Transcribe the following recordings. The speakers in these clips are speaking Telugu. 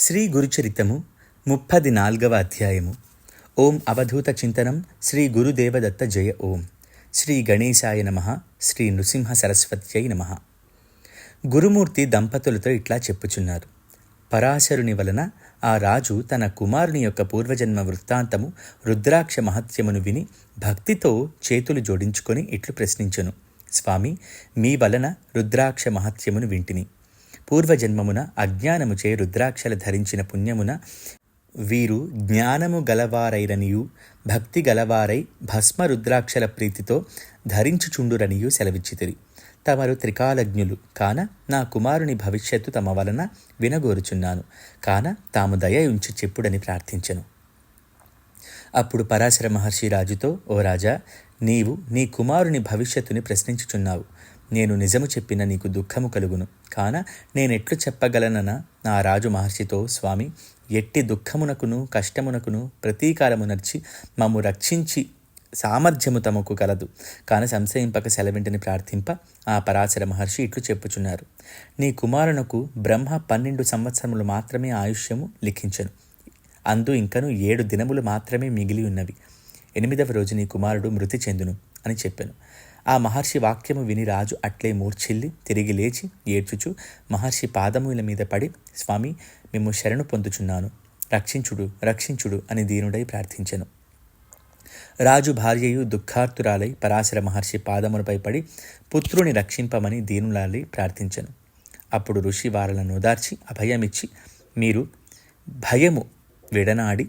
శ్రీ గురుచరితము ముప్పది నాల్గవ అధ్యాయము. ఓం అవధూత చింతనం శ్రీ గురుదేవదత్త జయ ఓం. శ్రీ గణేశాయ నమ శ్రీ నృసింహ సరస్వత్యై నమ. గురుమూర్తి దంపతులతో ఇట్లా చెప్పుచున్నారు. పరాశరుని వలన ఆ రాజు తన కుమారుని యొక్క పూర్వజన్మ వృత్తాంతము రుద్రాక్ష మహత్యమును విని భక్తితో చేతులు జోడించుకొని ఇట్లు ప్రశ్నించెను. స్వామి మీ వలన రుద్రాక్ష మహత్యమును వింటిని. పూర్వజన్మమున అజ్ఞానముచే రుద్రాక్షలు ధరించిన పుణ్యమున వీరు జ్ఞానము గలవారైరనియు భక్తి గలవారై భస్మ రుద్రాక్షల ప్రీతితో ధరించుచుండురనియు సెలవిచ్చితిరి. తమరు త్రికాలజ్ఞులు కాన నా కుమారుని భవిష్యత్తు తమ వలన వినగోరుచున్నాను కాన తాము దయ ఉంచి చెప్పుడని ప్రార్థించెను. అప్పుడు పరాశర మహర్షి రాజుతో ఓ రాజా నీవు నీ కుమారుని భవిష్యత్తుని ప్రశ్నించుచున్నావు. నేను నిజము చెప్పిన నీకు దుఃఖము కలుగును. కాన నేనెట్లు చెప్పగలనన నా రాజు మహర్షితో స్వామి ఎట్టి దుఃఖమునకును కష్టమునకును ప్రతీకారము నర్చి మమ్ము రక్షించి సామర్థ్యము తమకు కలదు. కాని సంశయింపక సెలవింటిని ప్రార్థింప ఆ పరాశర మహర్షి ఇట్లు చెప్పుచున్నారు. నీ కుమారునకు బ్రహ్మ పన్నెండు సంవత్సరములు మాత్రమే ఆయుష్యము లిఖించను. అందు ఇంకను ఏడు దినములు మాత్రమే మిగిలి ఉన్నవి. ఎనిమిదవ రోజు నీ కుమారుడు మృతి చెందును అని చెప్పాను. ఆ మహర్షి వాక్యము విని రాజు అట్లే మూర్ఛిల్లి తిరిగి లేచి ఏడ్చుచు మహర్షి పాదముల మీద పడి స్వామి మేము శరణు పొందుచున్నాను. రక్షించుడు రక్షించుడు అని దీనుడై ప్రార్థించెను. రాజు భార్యయు దుఃఖార్తురాలై పరాశర మహర్షి పాదములపై పడి పుత్రుని రక్షింపమని దీనులాలి ప్రార్థించను. అప్పుడు ఋషి వారలను ఓదార్చి అభయమిచ్చి మీరు భయము విడనాడి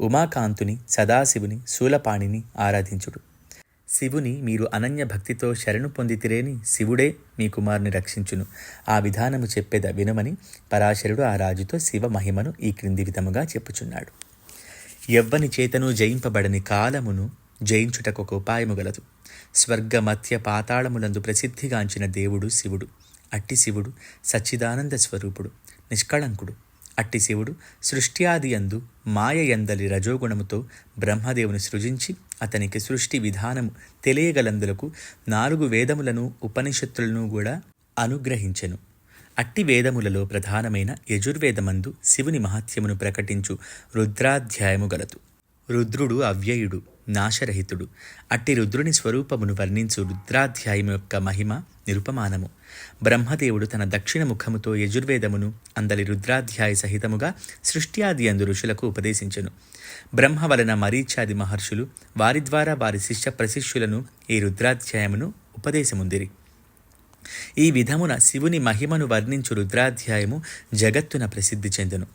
ఉమాకాంతుని సదాశివుని శూలపాణిని ఆరాధించుడు. శివుని మీరు అనన్య భక్తితో శరణు పొందితిరేని శివుడే మీ కుమారుని రక్షించును. ఆ విధానము చెప్పేద వినమని పరాశరుడు ఆ రాజుతో శివ మహిమను ఈ క్రింది విధముగా చెప్పుచున్నాడు. ఎవ్వని చేతను జయింపబడని కాలమును జయించుటకు ఒక ఉపాయము గలదు. స్వర్గ మధ్య పాతాళములందు ప్రసిద్ధిగాంచిన దేవుడు శివుడు. అట్టి శివుడు సచ్చిదానంద స్వరూపుడు. నిష్కళంకుడు. అట్టి శివుడు సృష్ట్యాది యందు మాయ ఎందలి రజోగుణముతో బ్రహ్మదేవుని సృజించి అతనికి సృష్టి విధానము తెలియగలందులకు నాలుగు వేదములను ఉపనిషత్తులను కూడా అనుగ్రహించెను. అట్టి వేదములలో ప్రధానమైన యజుర్వేదమందు శివుని మహాత్యమును ప్రకటించు రుద్రాధ్యాయము గలదు. రుద్రుడు అవ్యయుడు నాశరహితుడు. అట్టి రుద్రుని స్వరూపమును వర్ణించు రుద్రాధ్యాయము యొక్క మహిమ నిరుపమానము. బ్రహ్మదేవుడు తన దక్షిణ ముఖముతో యజుర్వేదమును అందలి రుద్రాధ్యాయ సహితముగా సృష్ట్యాది అందు ఋషులకు ఉపదేశించెను. బ్రహ్మ వలన మరీచాది మహర్షులు వారి ద్వారా వారి శిష్య ప్రశిష్యులను ఈ రుద్రాధ్యాయమును ఉపదేశముందిరి. ఈ విధమున శివుని మహిమను వర్ణించు రుద్రాధ్యాయము జగత్తున ప్రసిద్ధి చెందును.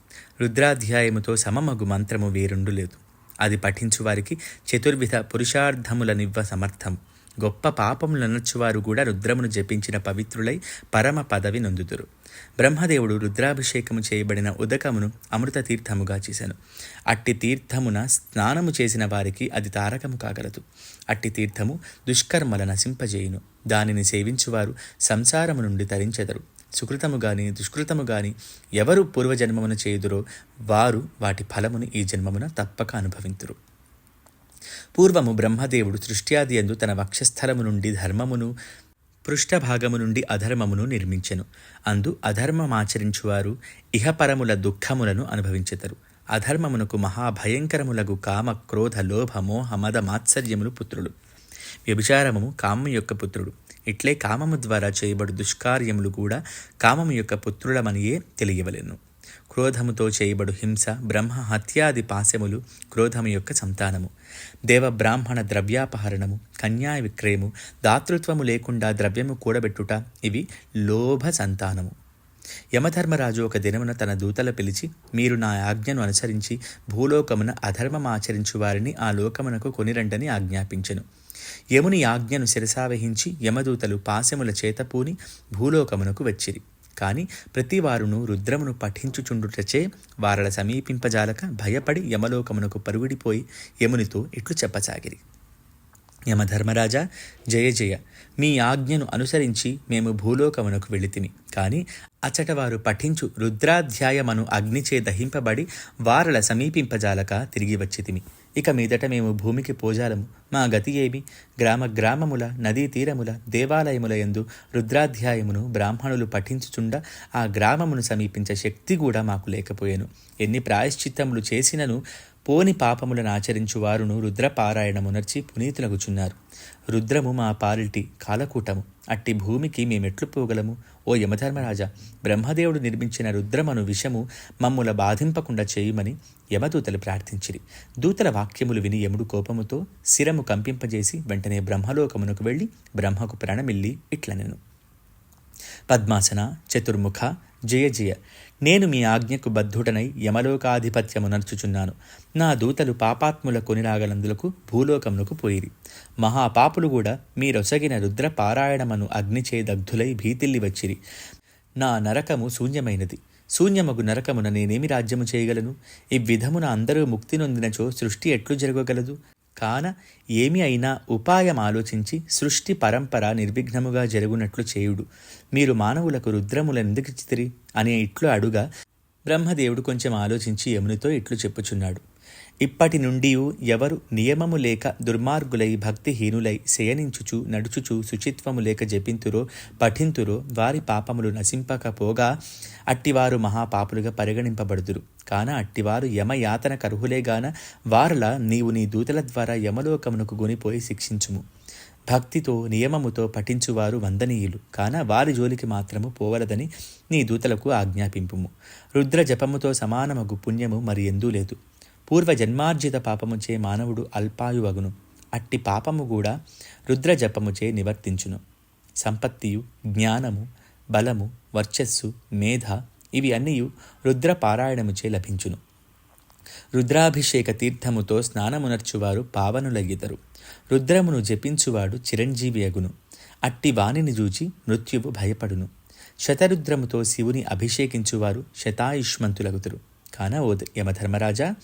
రుద్రాధ్యాయముతో సమమగు మంత్రము వేరుండు లేదు అది పఠించు వారికి చతుర్విధ పురుషార్థములనివ్వ సమర్థం. గొప్ప పాపములనొచ్చువారు కూడా రుద్రమును జపించిన పవిత్రులై పరమ పదవి నొందుదురు బ్రహ్మదేవుడు రుద్రాభిషేకము చేయబడిన ఉదకమును అమృత తీర్థముగా చేశాను అట్టి తీర్థమున స్నానము చేసిన వారికి అది తారకము కాగలదు. అట్టి తీర్థము దుష్కర్మల నశింపజేయును. దానిని సేవించువారు సంసారము నుండి తరించెదరు. సుకృతము గాని దుష్కృతము గాని ఎవరు పూర్వజన్మమున చేయుదురో వారు వాటి ఫలమును ఈ జన్మమున తప్పక అనుభవింతురు. పూర్వము బ్రహ్మదేవుడు సృష్ట్యాది ఎందు తన వక్షస్థలము నుండి ధర్మమును పృష్ఠభాగము నుండి అధర్మమును నిర్మించెను. అందు అధర్మమాచరించువారు ఇహపరముల దుఃఖములను అనుభవించెతరు అధర్మమునకు మహాభయంకరములగు కామ క్రోధ లోభ మోహ మద మాత్సర్యములు పుత్రులు. వ్యభిచారము కామము యొక్క పుత్రుడు. ఇట్లే కామము ద్వారా చేయబడు దుష్కార్యములు కూడా కామము యొక్క పుత్రులమనియే తెలియవలెను. క్రోధముతో చేయబడు హింస బ్రహ్మ హత్యాది పాశములు క్రోధము యొక్క సంతానము. దేవ బ్రాహ్మణ ద్రవ్యాపహరణము కన్యా విక్రయము దాతృత్వము లేకుండా ద్రవ్యము కూడబెట్టుట ఇవి లోభ సంతానము. యమధర్మరాజు ఒక దినమున తన దూతల పిలిచి మీరు నా ఆజ్ఞను అనుసరించి భూలోకమున అధర్మమాచరించు వారిని ఆ లోకమునకు కొనిరండని ఆజ్ఞాపించెను. యముని ఆజ్ఞను శిరసావహించి యమదూతలు పాశముల చేతపూని భూలోకమునకు వచ్చిరి. కాని ప్రతివారును రుద్రమును పఠించుచుండుటచే వారల సమీపింపజాలక భయపడి యమలోకమునకు పరుగుడిపోయి యమునితో ఇట్లు చెప్పసాగిరి. యమధర్మరాజా జయ జయ. మీ ఆజ్ఞను అనుసరించి మేము భూలోకమునకు వెళితిమి కాని అచటవారు పఠించు రుద్రాధ్యాయమను అగ్నిచే దహింపబడి వారల సమీపింపజాలక తిరిగి వచ్చితిమి. ఇక మీదట మేము భూమికి పోజాలము. మా గతి ఏమి? గ్రామ గ్రామముల నదీ తీరముల దేవాలయముల యందు రుద్రాధ్యాయమును బ్రాహ్మణులు పఠించుచుండ ఆ గ్రామమును సమీపించే శక్తి కూడా మాకు లేకపోయాను. ఎన్ని ప్రాయశ్చిత్తములు చేసినను పోని పాపములను ఆచరించు వారును రుద్రపారాయణమునర్చి పునీతులగుచున్నారు. రుద్రము మా పాలిటి కాలకూటము. అట్టి భూమికి మేమెట్లు పోగలము. ఓ యమధర్మరాజా బ్రహ్మదేవుడు నిర్మించిన రుద్రమను విషము మమ్ముల బాధింపకుండా చేయుమని యమదూతలు ప్రార్థించిరి. దూతల వాక్యములు విని యముడు కోపముతో శిరము కంపింపజేసి వెంటనే బ్రహ్మలోకమునకు వెళ్ళి బ్రహ్మకు ప్రణమిల్లి ఇట్లనెను. పద్మాసన చతుర్ముఖ జయ జయ. నేను మీ ఆజ్ఞకు బద్ధుడనై యమలోకాధిపత్యము నడుచుచున్నాను. నా దూతలు పాపాత్ముల కొనిరాగలందులకు భూలోకమునకు పోయిరి. మహాపాపులు కూడా మీరొసగిన రుద్ర పారాయణమను అగ్నిచే దగ్ధులై భీతిల్లి వచ్చిరి. నా నరకము శూన్యమైనది. శూన్యమగు నరకమున నేనేమి రాజ్యము చేయగలను? ఈ విధమున అందరూ ముక్తి నొందినచో సృష్టి ఎట్లు జరగగలదు? కాన ఏమి అయినా ఉపాయం ఆలోచించి సృష్టి పరంపర నిర్విఘ్నముగా జరుగునట్లు చేయుడు. మీరు మానవులకు రుద్రములెందుకిచ్చితిరి అనే ఇట్లు అడుగా బ్రహ్మదేవుడు కొంచెం ఆలోచించి యమునితో ఇట్లు చెప్పుచున్నాడు. ఇప్పటి నుండి ఎవరు నియమము లేక దుర్మార్గులై భక్తిహీనులై శయనించుచు నడుచుచు శుచిత్వము లేక జపింతురో పఠింతురో వారి పాపములు నశింపకపోగా అట్టివారు మహాపాపులుగా పరిగణింపబడుదురు. కాన అట్టివారు యమయాతన కర్హులేగాన వారల నీవు నీ దూతల ద్వారా యమలోకమునకు గునిపోయి శిక్షించుము. భక్తితో నియమముతో పఠించువారు వందనీయులు. కాన వారి జోలికి మాత్రము పోవలదని నీ దూతలకు ఆజ్ఞాపింపుము. రుద్ర జపముతో సమానమగు పుణ్యము మరి ఎందూ లేదు పూర్వ జన్మార్జిత పాపముచే మానవుడు అల్పాయువగును. అట్టి పాపము కూడా రుద్ర జపముచే నివర్తించును. సంపత్తియు జ్ఞానము బలము వర్చస్సు మేధ ఇవి అన్నీ రుద్ర పారాయణముచే లభించును. రుద్రాభిషేక తీర్థముతో స్నానమునర్చువారు పావనులయ్యతరు రుద్రమును జపించువాడు చిరంజీవి అగును అట్టి వాణిని చూచి మృత్యువు భయపడును. శతరుద్రముతో శివుని అభిషేకించువారు శతాయుష్మంతులగుతురు. కాన ఓ యమధర్మరాజా.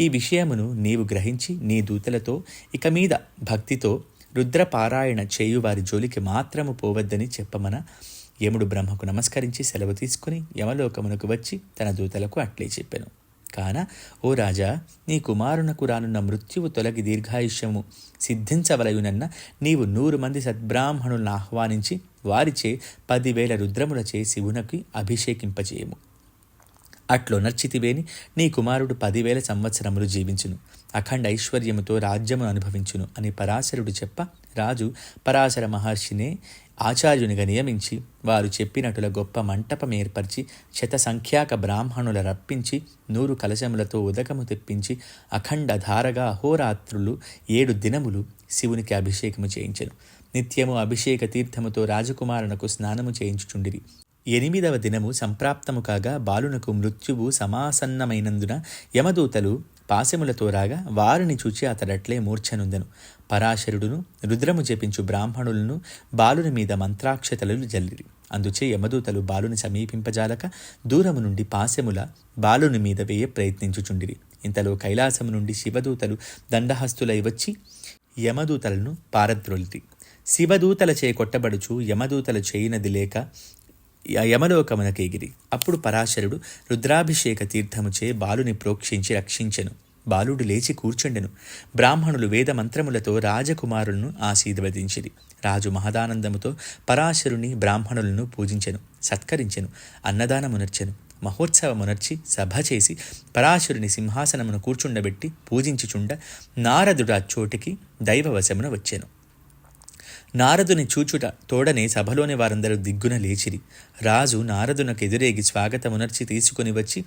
ఈ విషయమును నీవు గ్రహించి నీ దూతలతో ఇక మీద భక్తితో రుద్రపారాయణ చేయువారి జోలికి మాత్రము పోవద్దని చెప్పమన యముడు బ్రహ్మకు నమస్కరించి సెలవు తీసుకుని యమలోకమునకు వచ్చి తన దూతలకు అట్లే చెప్పాను. కాన ఓ రాజా నీ కుమారునకు రానున్న మృత్యువు తొలగి దీర్ఘాయుష్యము సిద్ధించవలయునన్న నీవు నూరు మంది సద్బ్రాహ్మణులను ఆహ్వానించి వారిచే పదివేల రుద్రములచే శివునకి అభిషేకింపజేయము. అట్లో నర్చితివేని నీ కుమారుడు పదివేల సంవత్సరములు జీవించును అఖండ ఐశ్వర్యముతో రాజ్యము అనుభవించును అని పరాశరుడు చెప్ప రాజు పరాశర మహర్షినే ఆచార్యునిగా నియమించి వారు చెప్పినటుల గొప్ప మంటపం ఏర్పరిచి శత సంఖ్యాక బ్రాహ్మణుల రప్పించి నూరు కలశములతో ఉదకము తెప్పించి అఖండ ధారగా అహోరాత్రులు ఏడు దినములు శివునికి అభిషేకము చేయించెను. నిత్యము అభిషేక తీర్థముతో రాజకుమారునకు స్నానము చేయించుచుండిరి. ఎనిమిదవ దినము సంప్రాప్తము కాగా బాలునకు మృత్యువు సమాసన్నమైనందున యమదూతలు పాశములతో రాగా వారిని చూచి అతడట్లే మూర్ఛనుందెను. పరాశరుడును రుద్రము జపించు బ్రాహ్మణులను బాలుని మీద మంత్రాక్షతలు జల్లిరి. అందుచే యమదూతలు బాలుని సమీపింపజాలక దూరము నుండి పాశముల బాలుని మీద వేయ ప్రయత్నించుచుండిరి. ఇంతలో కైలాసము నుండి శివదూతలు దండహస్తులై వచ్చి యమదూతలను పారద్రోలిరి. చేయి కొట్టబడుచు యమదూతలు చేయనది లేక యమలోకమునకెగిరి. అప్పుడు పరాశరుడు రుద్రాభిషేక తీర్థముచే బాలుని ప్రోక్షించి రక్షించెను. బాలుడు లేచి కూర్చుండెను. బ్రాహ్మణులు వేద మంత్రములతో రాజకుమారులను ఆశీర్వదించిరి. రాజు మహదానందముతో పరాశరుని బ్రాహ్మణులను పూజించెను సత్కరించెను అన్నదానమునర్చెను. మహోత్సవమునర్చి సభ చేసి పరాశరుని సింహాసనమును కూర్చుండబెట్టి పూజించుచుండ నారదుడు అచ్చోటికి దైవవశమున వచ్చెను. నారదుని చూచుట తోడనే సభలోని వారందరూ దిగ్గున లేచిరి. రాజు నారదునకు ఎదురేగి స్వాగతమునర్చి తీసుకుని వచ్చి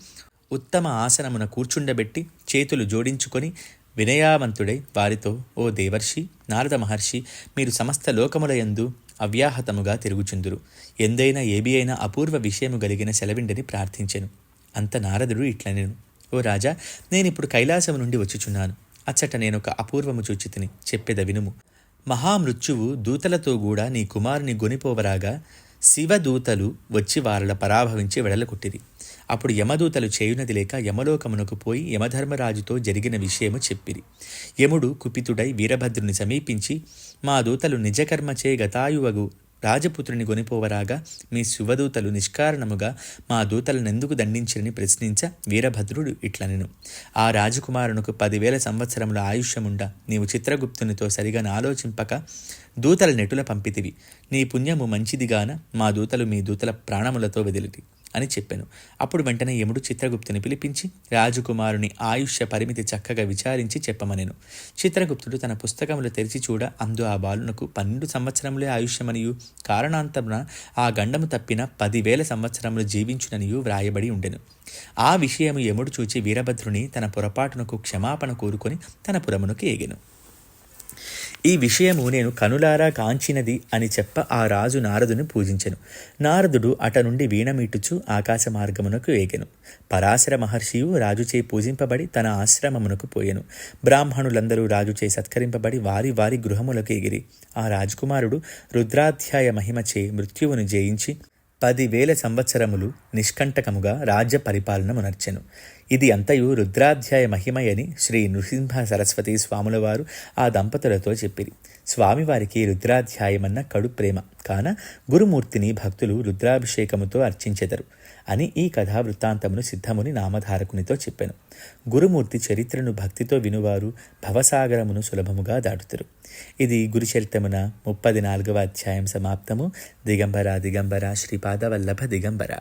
ఉత్తమ ఆసనమున కూర్చుండబెట్టి చేతులు జోడించుకొని వినయావంతుడై వారితో ఓ దేవర్షి నారద మహర్షి మీరు సమస్త లోకములయందు అవ్యాహతముగా తిరుగుచుందురు. ఎందైనా ఏబి అయినా అపూర్వ విషయము కలిగిన సెలవిండని ప్రార్థించెను. అంత నారదుడు ఇట్లనేను. ఓ రాజా నేనిప్పుడు కైలాసము నుండి వచ్చుచున్నాను. అచ్చట నేను ఒక అపూర్వము చూచితిని. చెప్పేద వినుము. మహామృత్యువు దూతలతో కూడా నీ కుమారుని గొనిపోవరాగా శివదూతలు వచ్చి వారల పరాభవించి వెడలకొట్టిరి అప్పుడు యమదూతలు చేయునది లేక యమలోకమునకు పోయి యమధర్మరాజుతో జరిగిన విషయము చెప్పిరి. యముడు కుపితుడై వీరభద్రుని సమీపించి మా దూతలు నిజకర్మచే గతాయువగు రాజపుత్రుని కొనిపోవరాగా మీ శుభదూతలు నిష్కారణముగా మా దూతలనెందుకు దండించిరని ప్రశ్నించ వీరభద్రుడు ఇట్లనెను. ఆ రాజకుమారునకు పదివేల సంవత్సరముల ఆయుష్యముండ నీవు చిత్రగుప్తునితో సరిగా ఆలోచింపక దూతల నెటుల పంపితివి. నీ పుణ్యము మంచిదిగాన మా దూతలు మీ దూతల ప్రాణములతో వెదిలిటి అని చెప్పాను. అప్పుడు వెంటనే యముడు చిత్రగుప్తుని పిలిపించి రాజకుమారుని ఆయుష్య పరిమితి చక్కగా విచారించి చెప్పమనెను. చిత్రగుప్తుడు తన పుస్తకములు తెరిచి చూడ అందు ఆ బాలునకు పన్నెండు సంవత్సరములే ఆయుష్యమనియు. కారణాంతమున ఆ గండము తప్పిన పదివేల సంవత్సరములు జీవించుననియు వ్రాయబడి ఉండెను. ఆ విషయము యముడు చూచి వీరభద్రుని తన పొరపాటునకు క్షమాపణ కోరుకొని తన పురమునకు ఎగెను ఈ విషయము నేను కనులారా కాంచినది అని చెప్ప ఆ రాజు నారదుని పూజించెను. నారదుడు అట నుండి వీణమీటుచు ఆకాశ మార్గమునకు ఏగెను పరాశర మహర్షియు రాజుచే పూజింపబడి తన ఆశ్రమమునకు పోయెను. బ్రాహ్మణులందరూ రాజుచే సత్కరింపబడి వారి వారి గృహములకు ఎగిరి. ఆ రాజకుమారుడు రుద్రాధ్యాయ మహిమచే మృత్యువును జయించి పదివేల సంవత్సరములు నిష్కంటకముగా రాజ్య పరిపాలనమునర్చెను. ఇది అంతయు రుద్రాధ్యాయ మహిమయని శ్రీ నృసింహ సరస్వతి స్వాముల వారు ఆ దంపతులతో చెప్పిరి. స్వామివారికి రుద్రాధ్యాయమన్న కడు ప్రేమ. కాన గురుమూర్తిని భక్తులు రుద్రాభిషేకముతో అర్చించెదరు అని ఈ కథా వృత్తాంతమును సిద్ధముని నామధారకునితో చెప్పాను. గురుమూర్తి చరిత్రను భక్తితో వినువారు భవసాగరమును సులభముగా దాటుతారు. ఇది గురుచరితమున ముప్పది నాలుగవ అధ్యాయం సమాప్తము. దిగంబర దిగంబర శ్రీపాదవల్లభ దిగంబర.